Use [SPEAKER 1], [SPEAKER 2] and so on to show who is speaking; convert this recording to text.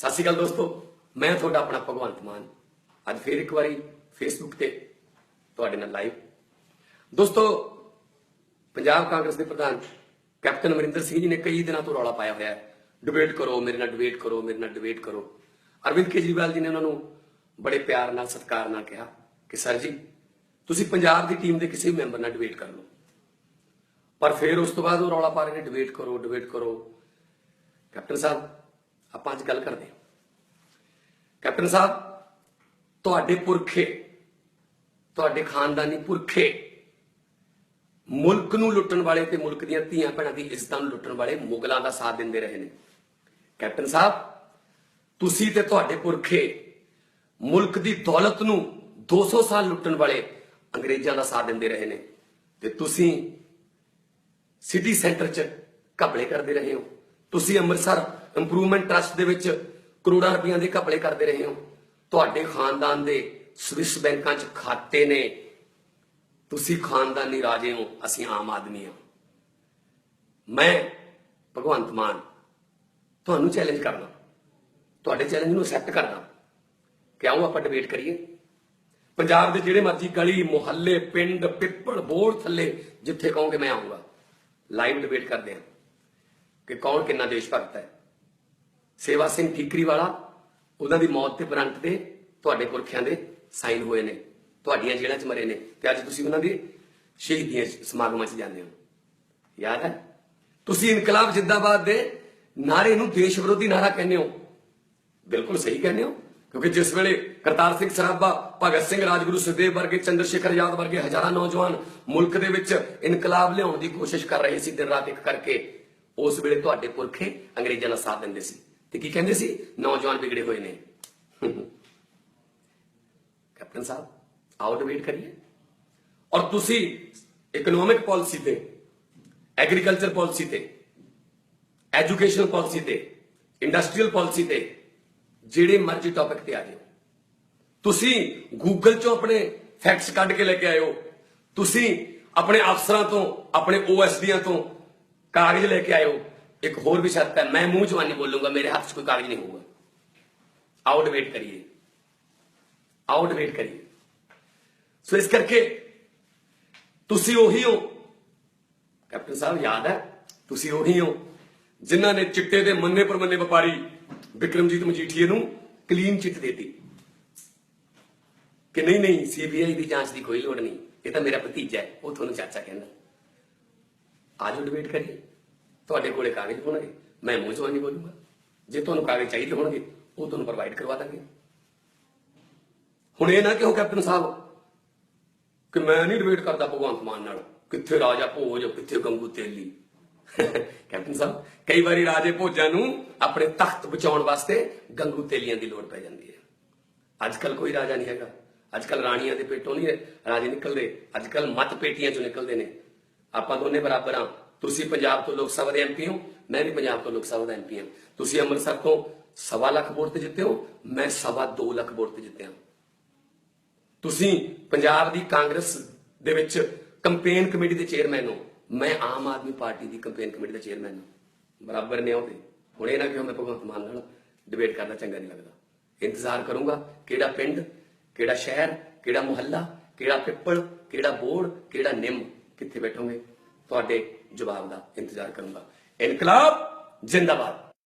[SPEAKER 1] ਸਤਿ ਸ਼੍ਰੀ ਅਕਾਲ ਦੋਸਤੋ, ਮੈਂ ਤੁਹਾਡਾ ਆਪਣਾ ਭਗਵੰਤ ਮਾਨ। ਅੱਜ ਫੇਰ ਇੱਕ ਵਾਰੀ ਫੇਸਬੁੱਕ ਤੇ ਤੁਹਾਡੇ ਨਾਲ ਲਾਈਵ ਦੋਸਤੋ, ਪੰਜਾਬ ਕਾਂਗਰਸ ਦੇ ਪ੍ਰਧਾਨ ਕੈਪਟਨ ਅਮਰਿੰਦਰ ਸਿੰਘ ਜੀ ਨੇ ਕਈ ਦਿਨਾਂ ਤੋਂ ਰੌਲਾ ਪਾਇਆ ਹੋਇਆ ਹੈ। ਡਿਬੇਟ ਕਰੋ, ਮੇਰੇ ਨਾਲ ਡਿਬੇਟ ਕਰੋ, ਮੇਰੇ ਨਾਲ ਡਿਬੇਟ ਕਰੋ। ਅਰਵਿੰਦ ਕੇਜਰੀਵਾਲ ਜੀ ਨੇ ਉਹਨਾਂ ਨੂੰ ਬੜੇ ਪਿਆਰ ਨਾਲ, ਸਤਿਕਾਰ ਨਾਲ ਕਿਹਾ ਕਿ, ਸਰ ਜੀ, ਤੁਸੀਂ ਪੰਜਾਬ ਦੀ ਟੀਮ ਦੇ ਕਿਸੇ ਵੀ ਮੈਂਬਰ ਨਾਲ ਡਿਬੇਟ ਕਰ ਲਓ। ਪਰ ਫਿਰ ਉਸ ਤੋਂ ਬਾਅਦ ਉਹ ਰੌਲਾ ਪਾ ਰਹੇ ਨੇ ਡਿਬੇਟ ਕਰੋ ਡਿਬੇਟ ਕਰੋ। ਕੈਪਟਨ ਸਾਹਿਬ ਆਪਾਂ ਅੱਜ ਗੱਲ ਕਰਦੇ ਹਾਂ। ਕੈਪਟਨ ਸਾਹਿਬ, ਤੁਹਾਡੇ ਪੁਰਖੇ, ਤੁਹਾਡੇ ਖਾਨਦਾਨੀ ਪੁਰਖੇ ਮੁਲਕ ਨੂੰ ਲੁੱਟਣ ਵਾਲੇ ਤੇ ਮੁਲਕ ਦੀਆਂ ਧੀਆਂ ਭੈਣਾਂ ਦੀ ਇੱਜ਼ਤਾਂ ਨੂੰ ਲੁੱਟਣ ਵਾਲੇ ਮੁਗਲਾਂ ਦਾ ਸਾਥ ਦਿੰਦੇ ਰਹੇ ਨੇ। ਕੈਪਟਨ ਸਾਹਿਬ, ਤੁਸੀਂ ਤੇ ਤੁਹਾਡੇ ਪੁਰਖੇ ਮੁਲਕ ਦੀ ਦੌਲਤ ਨੂੰ 200 ਸਾਲ ਲੁੱਟਣ ਵਾਲੇ ਅੰਗਰੇਜ਼ਾਂ ਦਾ ਸਾਥ ਦਿੰਦੇ ਰਹੇ ਨੇ ਤੇ ਤੁਸੀਂ ਸਿਟੀ ਸੈਂਟਰ 'ਚ ਘਬਲੇ ਕਰਦੇ ਰਹੇ ਹੋ। ਤੁਸੀਂ ਅੰਮ੍ਰਿਤਸਰ ਇੰਪਰੂਵਮੈਂਟ ਟਰਸਟ ਦੇ ਵਿੱਚ ਕਰੋੜਾਂ ਰੁਪਈਆਂ ਦੇ ਘਪਲੇ ਕਰਦੇ ਰਹੇ ਹੋ। ਤੁਹਾਡੇ ਖਾਨਦਾਨ ਦੇ ਸਵਿਸ ਬੈਂਕਾਂ 'ਚ ਖਾਤੇ ਨੇ। ਤੁਸੀਂ ਖਾਨਦਾਨੀ ਰਾਜੇ ਹੋ, ਅਸੀਂ ਆਮ ਆਦਮੀ ਹਾਂ। ਮੈਂ ਭਗਵੰਤ ਮਾਨ, ਤੁਹਾਨੂੰ ਚੈਲੰਜ ਕਰਦਾ। ਤੁਹਾਡੇ ਚੈਲੰਜ ਨੂੰ ਐਕਸੈਪਟ ਕਰਦਾ। ਕਿ ਆਓ ਆਪਾਂ ਡਿਬੇਟ ਕਰੀਏ? ਪੰਜਾਬ ਦੇ ਜਿਹੜੇ ਮਰਜ਼ੀ ਗਲੀ, ਮੁਹੱਲੇ, ਪਿੰਡ, ਪਿੱਪਲ ਬੋਰ ਥੱਲੇ ਜਿੱਥੇ ਕਹੋਗੇ ਮੈਂ ਆਉਂਗਾ ਲਾਈਵ ਡਿਬੇਟ ਕਰਦੇ ਹਾਂ ਕਿ ਕੌਣ ਕਿੰਨਾ ਦੇਸ਼ ਭਗਤ ਹੈ। ਸੇਵਾ ਸਿੰਘ ਠੀਕਰੀ ਵਾਲਾ, ਉਹਨਾਂ ਦੀ ਮੌਤ ਤੇ ਪ੍ਰੰਟ ਤੇ ਤੁਹਾਡੇ ਪੁਰਖਿਆਂ ਦੇ ਸਾਈਨ ਹੋਏ ਨੇ, ਤੁਹਾਡੀਆਂ ਜੇਲ੍ਹਾਂ 'ਚ ਮਰੇ ਨੇ ਤੇ ਅੱਜ ਤੁਸੀਂ ਉਹਨਾਂ ਦੀ ਸ਼ਹੀਦੀਆਂ ਸਮਾਗਮਾਂ 'ਚ ਜਾਂਦੇ ਹੋ। ਯਾਦ ਹੈ? ਤੁਸੀਂ ਇਨਕਲਾਬ ਜਿੰਦਾਬਾਦ ਦੇ ਨਾਰੇ ਨੂੰ ਦੇਸ਼ ਵਿਰੋਧੀ ਨਾਰਾ ਕਹਿੰਦੇ ਹੋ। ਬਿਲਕੁਲ ਸਹੀ ਕਹਿੰਦੇ ਹੋ, ਕਿਉਂਕਿ ਜਿਸ ਵੇਲੇ ਕਰਤਾਰ ਸਿੰਘ ਸਰਾਭਾ, ਭਗਤ ਸਿੰਘ ਰਾਜਗੁਰੂ ਸੁਖਦੇਵ ਵਰਗੇ ਚੰਦਰ ਸ਼ੇਖਰ ਆਜ਼ਾਦ ਵਰਗੇ ਹਜ਼ਾਰਾਂ ਨੌਜਵਾਨ ਮੁਲਕ ਦੇ ਵਿੱਚ ਇਨਕਲਾਬ ਲਿਆਉਣ ਦੀ ਕੋਸ਼ਿਸ਼ ਕਰ ਰਹੇ ਸੀ, ਦਿਨ ਰਾਤ ਇੱਕ ਕਰਕੇ, ਉਸ ਵੇਲੇ ਤੁਹਾਡੇ ਪੁਰਖੇ ਅੰਗਰੇਜ਼ਾਂ ਦਾ ਸਾਥ ਦਿੰਦੇ ਸੀ। ਤੇ ਕੀ ਕਹਿੰਦੇ ਸੀ? ਨੌਜਵਾਨ ਵਿਗੜੇ ਹੋਏ ਨੇ। ਕੈਪਟਨ ਸਾਹਿਬ, ਆਓ ਡਿਬੇਟ ਕਰੀਏ। ਔਰ ਤੁਸੀਂ ਇਕਨੋਮਿਕ ਪਾਲਿਸੀ ਤੇ ਐਗਰੀਕਲਚਰ ਪਾਲਿਸੀ ਤੇ ਐਜੂਕੇਸ਼ਨ ਪਾਲਿਸੀ ਤੇ ਇੰਡਸਟਰੀਅਲ ਪਾਲਿਸੀ ਤੇ, ਜਿਹੜੇ ਮਰਜ਼ੀ ਟੌਪਿਕ ਤੇ ਆ ਜਾਓ। ਤੁਸੀਂ ਗੂਗਲ ਚੋਂ ਆਪਣੇ ਫੈਕਟਸ ਕੱਢ ਕੇ ਲੈ ਕੇ ਆਇਓ। ਤੁਸੀਂ ਆਪਣੇ ਅਫਸਰਾਂ ਤੋਂ, ਆਪਣੇ ਓਐਸਡੀਆਂ ਤੋਂ ਕਾਗਜ਼ ਲੈ ਕੇ ਆਇਓ। ਇੱਕ ਹੋਰ ਵੀ ਸ਼ਰਤ ਹੈ ਮੈਂ ਮੂੰਹ ਜਵਾਨੀ ਬੋਲੂੰਗਾ ਮੇਰੇ ਹੱਥ 'ਚ ਕੋਈ ਕਾਗਜ਼ ਨਹੀਂ ਹੋਊਗਾ ਆਓ ਡਿਬੇਟ ਕਰੀਏ ਆਓ ਡਿਬੇਟ ਕਰੀਏ ਸੋ ਇਸ ਕਰਕੇ ਤੁਸੀਂ ਉਹੀ ਹੋ ਕੈਪਟਨ ਸਾਹਿਬ ਯਾਦ ਹੈ ਤੁਸੀਂ ਉਹੀ ਹੋ ਜਿਨ੍ਹਾਂ ਨੇ ਚਿੱਟੇ ਦੇ ਮੰਨੇ ਪਰਮੰਨੇ ਵਪਾਰੀ ਵਿਕਰਮਜੀਤ ਮਜੀਠੀਏ ਨੂੰ ਕਲੀਨ ਚਿੱਟ ਦਿੱਤੀ ਕਿ ਨਹੀਂ ਨਹੀਂ ਸੀਬੀਆਈ ਦੀ ਜਾਂਚ ਦੀ ਕੋਈ ਲੋੜ ਨਹੀਂ ਇਹ ਤਾਂ ਮੇਰਾ ਭਤੀਜਾ ਹੈ ਉਹ ਤੁਹਾਨੂੰ ਚਾਚਾ ਕਹਿੰਦਾ ਆਜੋ ਡਿਬੇਟ ਕਰੀਏ ਤੁਹਾਡੇ ਕੋਲੇ ਕਾਗਜ਼ ਹੋਣਗੇ, ਮੈਂ ਮੂੰਹ ਜਵਾਨੀ ਬੋਲੂੰਗਾ। ਜੇ ਤੁਹਾਨੂੰ ਕਾਗਜ਼ ਚਾਹੀਦੇ ਹੋਣਗੇ, ਉਹ ਤੁਹਾਨੂੰ ਪ੍ਰੋਵਾਈਡ ਕਰਵਾ ਦਾਂਗੇ। ਹੁਣ ਇਹ ਨਾ ਕਿਹੋ ਕੈਪਟਨ ਸਾਹਿਬ, ਕਿ ਮੈਂ ਨਹੀਂ ਡਿਬੇਟ ਕਰਦਾ ਭਗਵੰਤ ਮਾਨ ਨਾਲ, ਕਿੱਥੇ ਰਾਜਾ ਭੋਜ, ਕਿੱਥੇ ਗੰਗੂ ਤੇਲੀ। ਕੈਪਟਨ ਸਾਹਿਬ, ਕਈ ਵਾਰੀ ਰਾਜੇ ਭੋਜਾਂ ਨੂੰ ਆਪਣੇ ਤਖਤ ਬਚਾਉਣ ਵਾਸਤੇ ਗੰਗੂ ਤੇਲੀਆਂ ਦੀ ਲੋੜ ਪੈ ਜਾਂਦੀ ਹੈ। ਅੱਜ ਕੱਲ ਕੋਈ ਰਾਜਾ ਨਹੀਂ ਹੈਗਾ। ਅੱਜ ਕੱਲ ਰਾਣੀਆਂ ਦੇ ਪੇਟੋਂ ਨਹੀਂ ਰਾਜੇ ਨਿਕਲਦੇ। ਅੱਜ ਕੱਲ ਮਤ ਪੇਟੀਆਂ ਚੋਂ ਨਿਕਲਦੇ ਨੇ। ਆਪਾਂ ਦੋਨੇ ਬਰਾਬਰ ਹਾਂ। ਤੁਸੀਂ ਪੰਜਾਬ ਤੋਂ ਲੋਕ ਸਭਾ ਦੇ ਐਮਪੀ ਹੋ, ਮੈਂ ਵੀ ਪੰਜਾਬ ਤੋਂ ਲੋਕ ਸਭਾ ਦਾ ਐਮਪੀ ਹਾਂ। ਤੁਸੀਂ ਅੰਮ੍ਰਿਤਸਰ ਤੋਂ ਸਵਾ ਲੱਖ ਵੋਟ ਤੇ ਜਿੱਤੇ ਹੋ, ਮੈਂ ਸਵਾ 2 ਲੱਖ ਵੋਟ ਤੇ ਜਿੱਤਿਆ। ਤੁਸੀਂ ਪੰਜਾਬ ਦੀ ਕਾਂਗਰਸ ਦੇ ਵਿੱਚ ਕੰਪੇਨ ਕਮੇਟੀ ਦੇ ਚੇਅਰਮੈਨ ਹੋ, ਮੈਂ ਆਮ ਆਦਮੀ ਪਾਰਟੀ ਦੀ ਕੰਪੇਨ ਕਮੇਟੀ ਦਾ ਚੇਅਰਮੈਨ ਹਾਂ। ਬਰਾਬਰ ਨੇ ਉਹਦੇ ਹੁਣ ਇਹ ਨਾ ਕਿਉਂ ਮੈਂ ਭਗਵੰਤ ਮਾਨ ਨਾਲ ਡਿਬੇਟ ਕਰਨਾ ਚੰਗਾ ਨਹੀਂ ਲੱਗਦਾ। ਇੰਤਜ਼ਾਰ ਕਰੂੰਗਾ ਕਿਹੜਾ ਪਿੰਡ, ਕਿਹੜਾ ਸ਼ਹਿਰ, ਕਿਹੜਾ ਮੁਹੱਲਾ, ਕਿਹੜਾ ਪਿੱਪਲ, ਕਿਹੜਾ ਬੋਰਡ ਕਿਹੜਾ ਨਿੰਮ, ਕਿੱਥੇ ਬੈਠੋਗੇ? ਤੁਹਾਡੇ ਜਵਾਬ ਦਾ ਇੰਤਜ਼ਾਰ ਕਰੂੰਗਾ। ਇਨਕਲਾਬ ਜਿੰਦਾਬਾਦ।